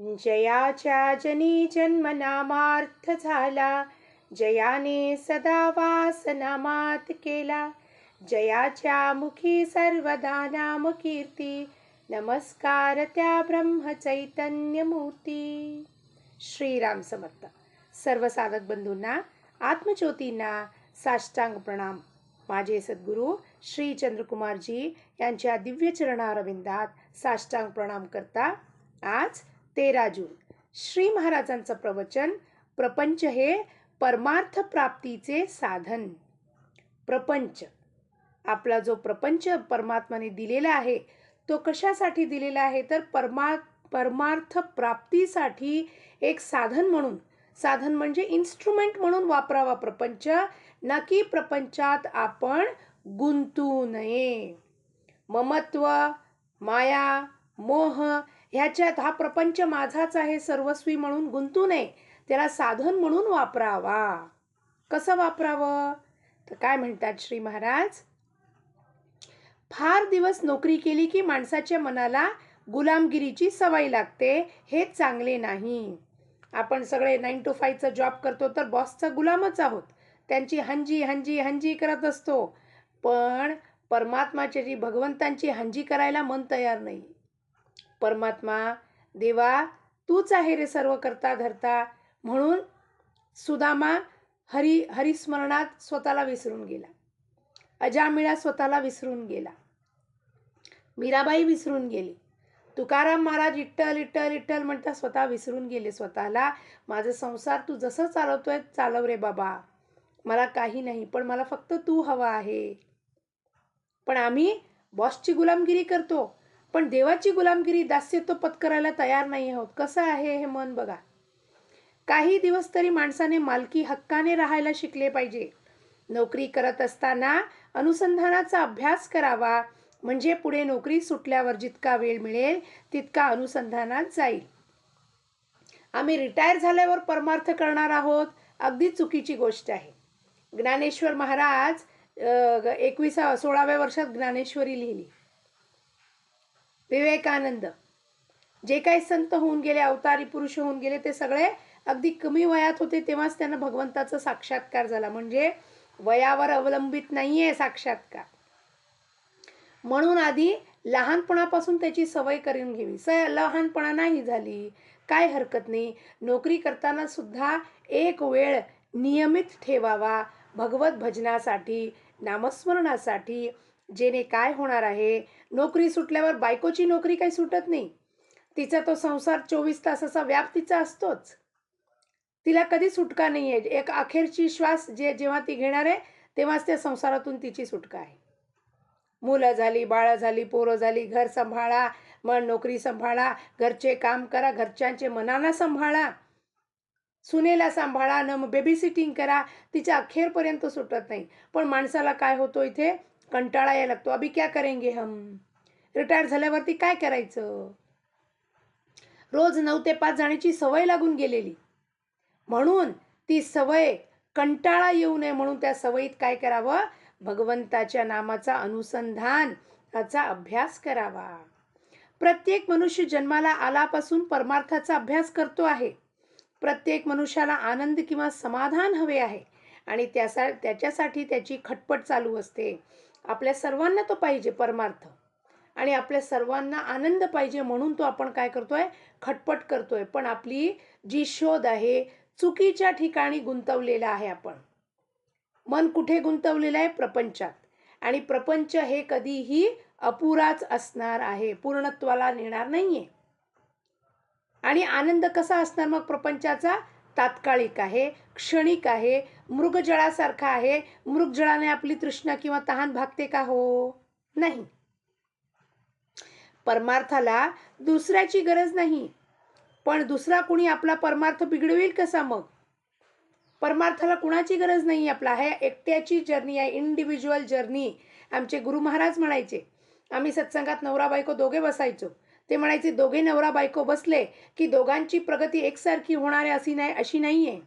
जयाच्या जनी जन्मनामार्थ झाला. जयाने सदा वास नामात केला. जयाच्या मुखी सर्वदा नाम कीर्ती नमस्कार त्या ब्रह्म चैतन्य मूर्ती श्रीराम समर्थ. सर्व साधक बंधूंना आत्मज्योतींना साष्टांग प्रणाम. माझे सद्गुरू श्री चंद्रकुमारजी यांच्या दिव्य चरणारविंदात साष्टांग प्रणाम करता आज तेरा जून. श्री महाराजांचं प्रवचन प्रपंच हे परमार्थ प्राप्तीचे साधन. प्रपंच. आपला जो प्रपंच परमात्माने दिलेला आहे तो कशासाठी दिलेला आहे? तर परमा परमार्थ प्राप्तीसाठी एक साधन म्हणून. साधन म्हणजे इन्स्ट्रुमेंट म्हणून वापरावा प्रपंच ना की प्रपंचात आपण गुंतू नये. ममत्व माया मोह ह्याच्यात हा प्रपंच माझाच आहे सर्वस्वी म्हणून गुंतू नये. त्याला साधन म्हणून वापरावा. कसं वापरावं? तर काय म्हणतात श्री महाराज? फार दिवस नोकरी केली की माणसाच्या मनाला गुलामगिरीची सवय लागते. हे चांगले नाही. आपण सगळे नाईन टू फाईव्हचा जॉब करतो तर बॉसचा गुलामच आहोत. त्यांची हंजी हंजी हंजी करत असतो. पण परमात्माची जी भगवंतांची हंजी करायला मन तयार नाही. परमात्मा देवा तूच आहे रे सर्व करता धरता. म्हणून सुदामा हरी हरिस्मरणात स्वतःला विसरून गेला. अजामिळा स्वतःला विसरून गेला. मीराबाई विसरून गेली. तुकाराम महाराज इट्टल इट्टल इट्टल म्हणता स्वतः विसरून गेले स्वतःला. माझा संसार तू जसं चालवतोय चालव रे बाबा. मला काही नाही पण मला फक्त तू हवा आहे. पण आम्ही बॉसची गुलामगिरी करतो. पण देवाची गुलामगिरी दास्यत्व पत्करायला तयार नाही आहोत. कसं आहे हे मन बघा. काही दिवस तरी माणसाने मालकी हक्काने राहायला शिकले पाहिजे. नोकरी करत असताना अनुसंधानाचा अभ्यास करावा. म्हणजे पुढे नोकरी सुटल्यावर जितका वेळ मिळेल तितका अनुसंधानात जाईल. आम्ही रिटायर झाल्यावर परमार्थ करणार आहोत. अगदी चुकीची गोष्ट आहे. ज्ञानेश्वर महाराज एकविसा सोळाव्या वर्षात ज्ञानेश्वरी लिहिली. विवेकानंद. जे काही संत होऊन गेले अवतारी पुरुष होऊन गेले ते सगळे अगदी कमी वयात होते तेव्हाच त्यांना भगवंताचा साक्षात्कार झाला. म्हणजे वयावर अवलंबित नाहीये साक्षात्कार. म्हणून आधी लहानपणापासून त्याची सवय करून घ्यावी. स लहानपणा नाही झाली. काय हरकत नाही. नोकरी करताना सुद्धा एक वेळ नियमित ठेवावा. भगवत भजनासाठी नामस्मरणासाठी जेने काय होणार आहे? नोकरी सुटल्यावर बायकोची नोकरी काही सुटत नाही. तिचा तो संसार चोवीस तासाचा व्याप तिचा असतोच. तिला कधी सुटका नाही आहे एक अखेरची श्वास जे जेव्हा ती घेणार आहे तेव्हाच त्या संसारातून तिची सुटका आहे. मुलं झाली बाळं झाली पोरं झाली घर सांभाळा मग नोकरी सांभाळा घरचे काम करा घरच्यांचे मनाला सांभाळा सुनेला सांभाळा न मग बेबी सिटिंग करा. तिच्या अखेरपर्यंत सुटत नाही. पण माणसाला काय होतो इथे? कंटाळा यायला लागतो. अभि क्या करेंगे हम? रिटायर झाल्यावरती काय करायचं? रोज नऊ ते पाच जाण्याची सवय लागून गेलेली. म्हणून ती सवय कंटाळा येऊ नये म्हणून त्या सवयीत काय करावं? भगवंताच्या नामाचा अनुसंधान त्याचा अभ्यास करावा. प्रत्येक मनुष्य जन्माला आलापासून परमार्थाचा अभ्यास करतो आहे. प्रत्येक मनुष्याला आनंद किंवा समाधान हवे आहे आणि त्यासा त्याच्यासाठी त्याची खटपट चालू असते. आपल्या सर्वांना तो पाहिजे परमार्थ. आणि आपल्या सर्वांना आनंद पाहिजे म्हणून तो आपण काय करतोय? खटपट करतोय. पण आपली जी शोध आहे चुकीच्या ठिकाणी गुंतवलेला आहे आपण. मन कुठे गुंतवलेलं आहे? प्रपंचात. आणि प्रपंच हे कधीही अपुराच असणार आहे. पूर्णत्वाला नेणार नाहीये. आणि आनंद कसा असणार मग प्रपंचाचा? तात्कालिक आहे क्षणिक आहे मृगजळासारखा आहे. मृगजळाने आपली तृष्णा किंवा तहान भागते का हो? नाही. परमार्थाला दुसऱ्याची गरज नाही. पण दुसरा कुणी आपला परमार्थ बिघडवेल कसा मग? परमार्थाला कुणाची गरज नाही आपला? हे एकट्याची जर्नी आहे इंडिव्हिज्युअल जर्नी आमचे गुरु महाराज म्हणायचे आम्ही सत्संगात नवरा बायको दोघे बसायचो. ते म्हणायचे दोघे नवरा बायको बसले की दोघांची प्रगती एकसारखी होणार आहे अशी नाही अशी नाही आहे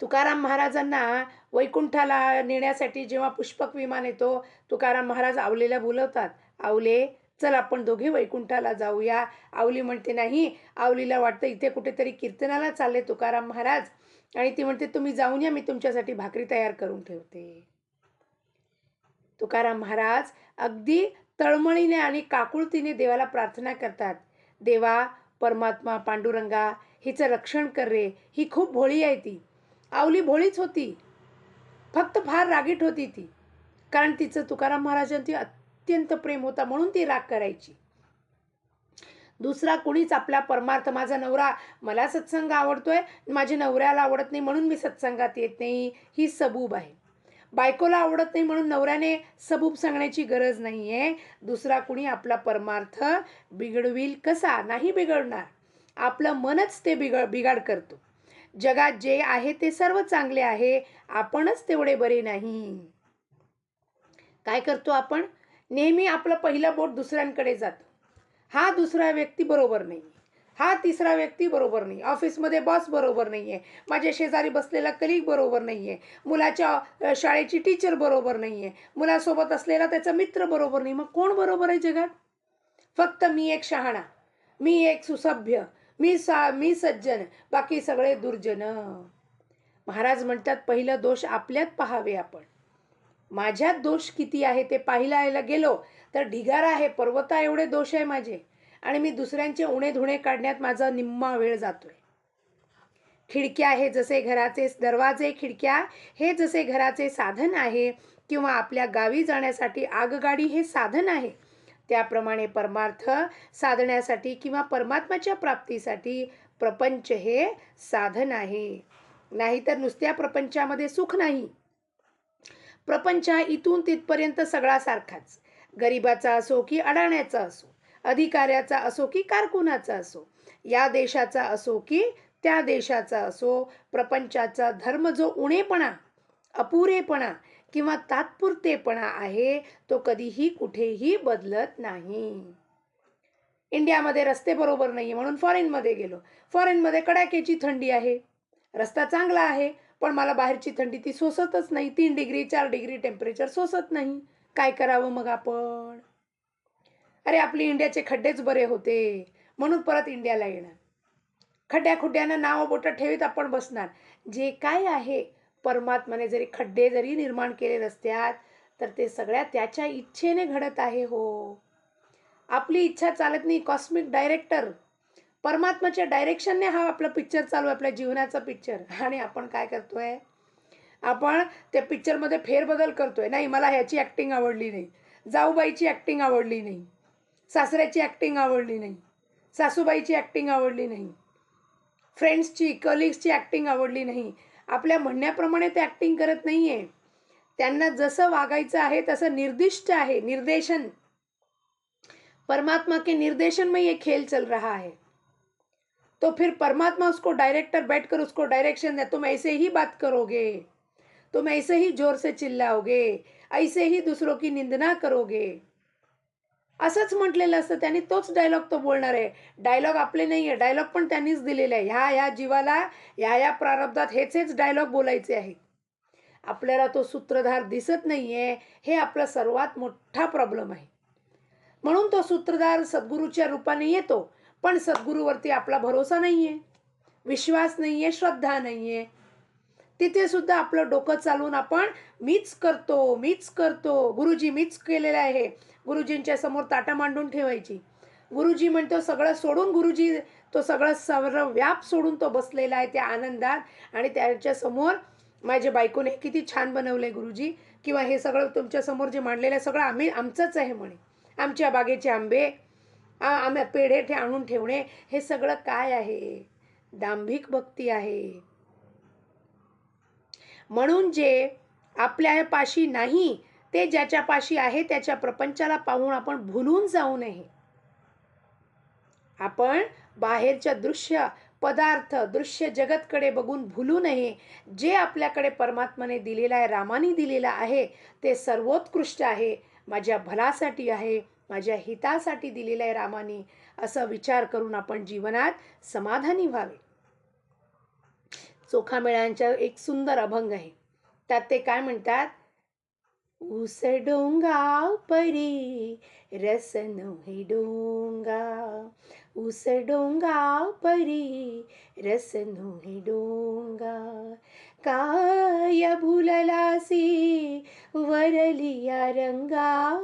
तुकाराम महाराजांना वैकुंठाला नेण्यासाठी जेव्हा पुष्पक विमान येतो तुकाराम महाराज आवलेला बोलवतात आवले चल आपण दोघे वैकुंठाला जाऊया. आवली म्हणते नाही आवलीला वाटतं इथे कुठेतरी कीर्तनाला चालले तुकाराम महाराज. आणि ती म्हणते तुम्ही जाऊन या मी तुमच्यासाठी भाकरी तयार करून ठेवते. तुकाराम महाराज अगदी तळमळीने आणि काकुळतीने देवाला प्रार्थना करतात. देवा परमात्मा पांडुरंगा हिचं रक्षण कर रे ही खूप भोळी आहे ती. आवली भोळीच होती. फक्त फार रागीट होती ती. कारण तिचं तुकाराम महाराजांची अत्यंत प्रेम होता म्हणून ती राग करायची. दुसरा कुणीच आपला परमार्थ माझा नवरा मला सत्संग आवडतोय माझ्या नवऱ्याला आवडत नाही म्हणून मी सत्संगात येत नाही. ही सबूब आहे. बायकोला आवडत नाही म्हणून नवऱ्याने सबूब सांगण्याची गरज नाही आहे दुसरा कुणी आपला परमार्थ बिघडविल कसा? नाही बिघडणार. आपलं मनच ते बिघड बिघाड करतो. जगात जे आहे ते सर्व चांगले आहे. आपणच तेवढे बरे नाही. काय करतो आपण? नेहमी आपलं पहिलं बोट दुसऱ्यांकडे जातो. हा दुसरा व्यक्ती बरोबर नाही हा तिसरा व्यक्ती बरोबर नाही. ऑफिसमध्ये बॉस बरोबर नाही आहे माझ्या शेजारी बसलेला कलिग बरोबर नाही आहे मुलाच्या शाळेची टीचर बरोबर नाही आहे मुलासोबत असलेला त्याचा मित्र बरोबर नाही. मग कोण बरोबर आहे जगात? फक्त मी एक शहाणा. मी एक सुसभ्य. मी सा मी सज्जन. बाकी सगळे दुर्जन. महाराज म्हणतात पहिलं दोष आपल्यात पहावे आपण. माझ्यात दोष किती आहे ते पाहिला गेलो तर ढिगारा आहे पर्वता एवढे दोष आहे माझे. आणि मी दुसऱ्यांचे उणे धुणे काढण्यात माझा निम्मा वेळ जातो आहे खिडक्या हे जसे घराचे दरवाजे खिडक्या हे जसे घराचे साधन आहे किंवा आपल्या गावी जाण्यासाठी आगगाडी हे साधन आहे त्याप्रमाणे परमार्थ साधण्यासाठी किंवा परमात्माच्या प्राप्तीसाठी प्रपंच हे साधन आहे. नाहीतर नुसत्या प्रपंचामध्ये सुख नाही. प्रपंच इथून तिथपर्यंत सगळा सारखाच. गरिबाचा असो की अडाण्याचा असो. अधिकाऱ्याचा असो की कारकुनाचा असो. या देशाचा असो की त्या देशाचा असो प्रपंचाचा धर्म जो उणेपणा अपुरेपणा किंवा तात्पुरतेपणा आहे तो कधीही कुठेही बदलत नाही. इंडियामध्ये रस्ते बरोबर नाही म्हणून फॉरेनमध्ये गेलो. फॉरेनमध्ये कडाक्याची थंडी आहे. रस्ता चांगला आहे पण मला बाहेरची थंडी ती सोसतच नाही. तीन डिग्री चार डिग्री टेम्परेचर सोसत नाही. काय करावं मग आपण? अरे आपली इंडियाचे खड्डेच बरे होते. म्हणून परत इंडियाला येणार खड्ड्या खुड्ड्यानं नावं बोटं ठेवीत आपण बसणार. जे काय आहे परमात्माने जरी खड्डे जरी निर्माण केले रस्त्यात तर ते सगळ्या त्याच्या इच्छेने घडत आहे हो. आपली इच्छा चालत नाही कॉस्मिक डायरेक्टर परमात्माच्या डायरेक्शनने हा आपला पिक्चर चालू आहे आपल्या जीवनाचा पिक्चर आणि आपण काय करतोय? आपण त्या पिक्चरमध्ये फेरबदल करतोय. नाही मला ह्याची ॲक्टिंग आवडली नाही. जाऊबाईची ॲक्टिंग आवडली नाही. सासऱ्याची ॲक्टिंग आवडली नाही. सासूबाईची ॲक्टिंग आवडली नाही. फ्रेंड्सची कलिग्सची ॲक्टिंग आवडली नाही. आपल्या म्हणण्याप्रमाणे ते ॲक्टिंग करत नाही आहे त्यांना जसं वागायचं आहे तसं निर्दिष्ट आहे निर्देशन. परमात्मा के निर्देशन में ये खेल चल रहा है तो फिर परमात्मा उसको डायरेक्टर बैठ कर उसको डायरेक्शन दे. तुम ऐसे ही बात करोगे. तुम ऐसे ही जोर से चिल्लाओगे. ऐसे ही दूसरों की निंदना करोगे. असंच म्हटलेलं असतं. त्यांनी तोच डायलॉग तो बोलणार आहे. डायलॉग आपले नाही आहे डायलॉग पण त्यांनीच दिलेले आहे. ह्या ह्या जीवाला ह्या ह्या प्रारब्धात हेच हेच डायलॉग बोलायचे आहे. आपल्याला तो सूत्रधार दिसत नाही आहे हे आपला सर्वात मोठा प्रॉब्लेम आहे. म्हणून तो सूत्रधार सद्गुरूच्या रूपाने येतो. पण सद्गुरूवरती आपला भरोसा नाही आहे विश्वास नाही आहे श्रद्धा नाही आहे तिथे सुद्धा आपलं डोकं चालवून आपण मीच करतो मीच करतो. गुरुजी मीच केलेलं आहे. गुरुजींच्या समोर ताटा मांडून ठेवायची. गुरुजी म्हणतो सगळं सोडून गुरुजी. तो सगळं सर्व व्याप सोडून तो बसलेला आहे त्या आनंदात. आणि त्याच्यासमोर माझ्या बायकोने किती छान बनवलं आहे गुरुजी. किंवा हे सगळं तुमच्यासमोर जे मांडलेलं आहे सगळं आम्ही आमचंच आहे म्हणे. आमच्या बागेचे आंबे आम्ही पेढे ठे आणून ठेवणे हे सगळं काय आहे? दांभिक भक्ती आहे. म्हणून जे आपल्यापाशी नाही ते ज्याच्यापाशी आहे त्याच्या प्रपंचाला पाहून आपण भुलून जाऊ नये. आपण बाहेरच्या दृश्य पदार्थ दृश्य जगतकडे बघून भुलू नये. जे आपल्याकडे परमात्माने दिलेलं आहे रामाने दिलेलं आहे ते सर्वोत्कृष्ट आहे माझ्या भलासाठी आहे माझ्या हितासाठी दिलेलं आहे रामाने असा विचार करून आपण जीवनात समाधानी व्हावे. चोखामेळ्यांच्या एक सुंदर अभंग आहे. त्यात ते काय म्हणतात? ऊस डोंगा परी रस नोहे डोंगा. ऊस डोंगा परी रस नोहे डोंगा. काय भुललासी वरलिया रंगा?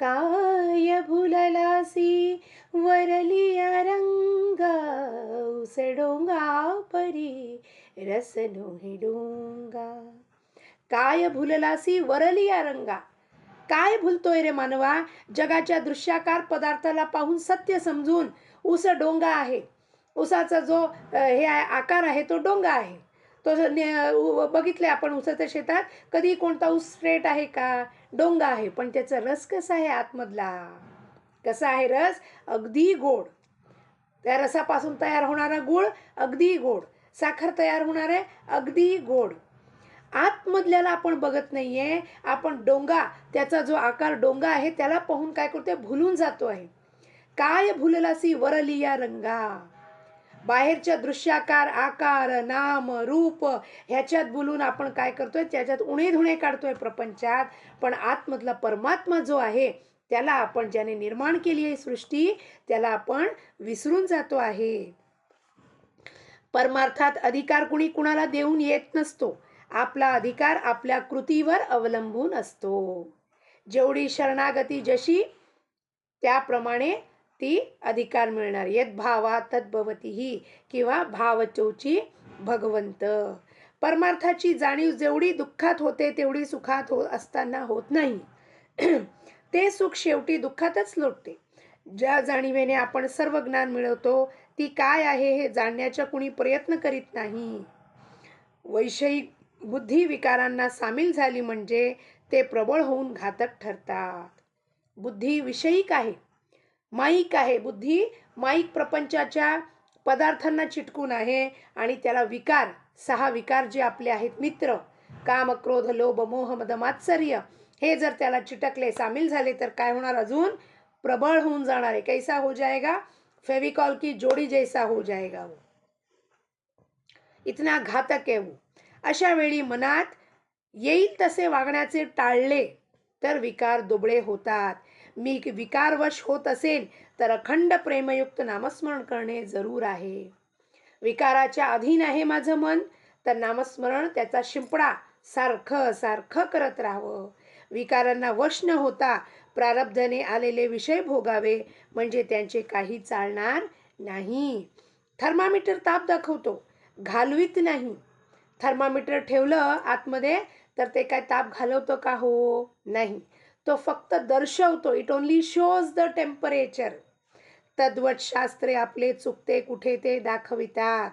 काय भुललासी वरलिया रंग उसडोंगा परी रस नोहे डोंगा। काय भुललासी वरलिया रंगा? काय भुलतोय रे मानवा? जगाच्या दृश्याकार पदार्थाला पाहून सत्य समजून उस डोंगा आहे. उसाचा जो हे आहे आकार आहे तो डोंगा आहे. तो बघितले आपण उसाच्या शेतात कधी कोणता ऊस स्ट्रेट आहे का? डोंगा आहे पण त्याचा रस कसा आहे आतमधला? कसा आहे रस? अगदी गोड. त्या रसापासून तयार होणारा गुळ अगदी गोड. साखर तयार होणार आहे अगदी गोड. आतमधल्याला आपण बघत नाही आहे आपण डोंगा त्याचा जो आकार डोंगा आहे त्याला पाहून काय करतोय? भुलून जातो आहे. काय भुललासी वरलिया रंगा? बाहेरच्या दृश्याकार आकार नाम रूप ह्याच्यात बोलून आपण काय करतोय? त्याच्यात उणे धुणे काढतोय प्रपंचात. पण आतमधला परमात्मा जो आहे त्याला आपण ज्याने निर्माण केली आहे सृष्टी त्याला आपण विसरून जातो आहे. परमार्थात अधिकार कुणी कुणाला देऊन येत नसतो. आपला अधिकार आपल्या कृतीवर अवलंबून असतो. जेवढी शरणागती जशी त्याप्रमाणे ती अधिकार मिळणार. येत भावा तद्भवती ही किंवा भावचोची भगवंत. परमार्थाची जाणीव जेवढी दुःखात होते तेवढी सुखात हो असताना होत नाही. ते सुख शेवटी दुःखातच लोटते. ज्या जाणीवेने आपण सर्व ज्ञान मिळवतो ती काय आहे हे जाणण्याचा कुणी प्रयत्न करीत नाही. वैषयिक बुद्धी विकारांना सामील झाली म्हणजे ते प्रबळ होऊन घातक ठरतात. बुद्धी विषयिक आहे. माईक आहे. बुद्धी माईक प्रपंचाच्या पदार्थांना चिटकून आहे आणि त्याला विकार सहा विकार जे आपले आहेत मित्र काम क्रोध लोभ मोह मद मात्सर्य हे जर त्याला चिटकले सामील झाले तर काय होणार अजून? प्रबळ होऊन जाणार आहे. कैसा हो जाएगा फेविकॉल की जोडी जैसा हो जाएगा वो. इतना घातक आहे वो. अशा वेळी मनात येईल तसे वागण्याचे टाळले तर विकार दुबळे होतात. मी विकारवश होत असेल तर अखंड प्रेमयुक्त नामस्मरण करणे जरूर आहे. विकाराच्या अधीन आहे माझं मन तर नामस्मरण त्याचा शिंपडा सारखं सारखं करत राहावं. विकारांना वश न होता प्रारब्धाने आलेले विषय भोगावे म्हणजे त्यांचे काही चालणार नाही. थर्मामीटर ताप दाखवतो घालवीत नाही. थर्मामीटर ठेवलं आतमध्ये तर ते काय ताप घालवतो का हो? नाही. तो फक्त दर्शवतो. It only shows the temperature तद्वत शास्त्रे आपले चुकते कुठे ते दाखवितात.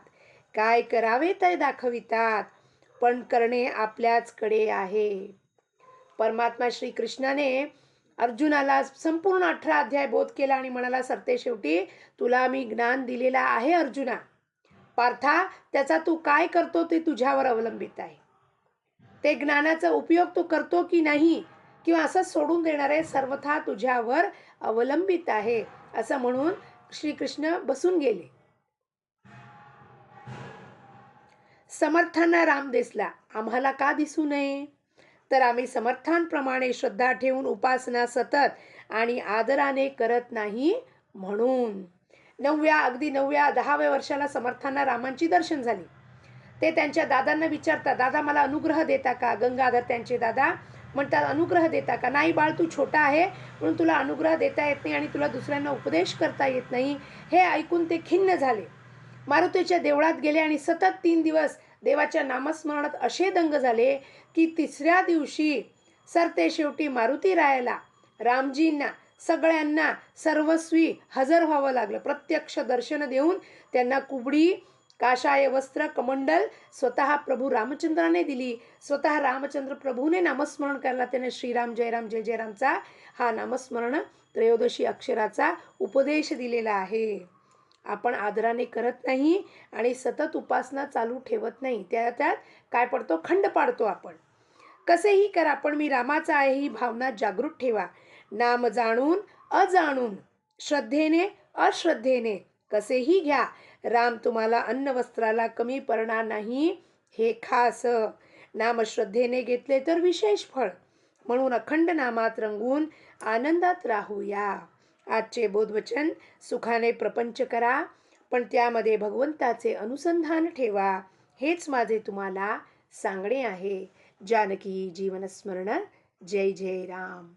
काय करावे ते दाखवितात. पण करणे आपल्याचकडे आहे. परमात्मा श्री कृष्णाने अर्जुनाला संपूर्ण अठरा अध्याय बोध केला आणि म्हणाला सरते शेवटी तुला मी ज्ञान दिलेला आहे अर्जुना. पार्था त्याचा तू काय करतो ते तुझ्यावर अवलंबित आहे. ते ज्ञानाचा उपयोग तू करतो की नाही किंवा असं सोडून देणारे सर्वथा तुझ्यावर अवलंबित आहे असं म्हणून श्रीकृष्ण बसून गेले. समर्थांना राम दिसला. आम्हाला का दिसू नये? तर आम्ही समर्थांप्रमाणे श्रद्धा ठेवून उपासना सतत आणि आदराने करत नाही म्हणून. नवव्या अगदी नवव्या दहाव्या वर्षाला समर्थांना रामांची दर्शन झाली. ते त्यांच्या दादांना विचारतात दादा मला अनुग्रह देता का? गंगाधर त्यांचे दादा म्हणतात अनुग्रह देता का? नाही बाळ तू छोटा आहे म्हणून तुला अनुग्रह देता येत नाही आणि तुला दुसऱ्यांना उपदेश करता येत नाही. हे ऐकून ते खिन्न झाले. मारुतीच्या देवळात गेले आणि सतत तीन दिवस देवाच्या नामस्मरणात असे दंग झाले की तिसऱ्या दिवशी सरते शेवटी मारुती रायाला रामजींना सगळ्यांना सर्वस्वी हजर व्हावं लागलं. प्रत्यक्ष दर्शन देऊन त्यांना कुबडी काशाय वस्त्र कमंडल स्वतः प्रभू रामचंद्राने दिली. स्वतः रामचंद्र प्रभूने नामस्मरण करायला त्याने श्रीराम जयराम जय जयरामचा हा नामस्मरण त्रयोदशी अक्षराचा उपदेश दिलेला आहे. आपण आदराने करत नाही आणि सतत उपासना चालू ठेवत नाही. त्या त्यात काय पडतो? खंड पाडतो आपण. कसेही करा पण मी रामाचा आहे ही भावना जागृत ठेवा. नाम जाणून अजाणून श्रद्धेने अश्रद्धेने कसेही घ्या. राम तुम्हाला अन्न वस्त्राला कमी पडणार नाही हे खास. नामश्रद्धेने घेतले तर विशेष फळ. म्हणून अखंड नामात रंगून आनंदात राहूया. आजचे बोधवचन सुखाने प्रपंच करा पण त्यामध्ये भगवंताचे अनुसंधान ठेवा. हेच माझे तुम्हाला सांगणे आहे. जानकी जीवनस्मरण. जय जय राम.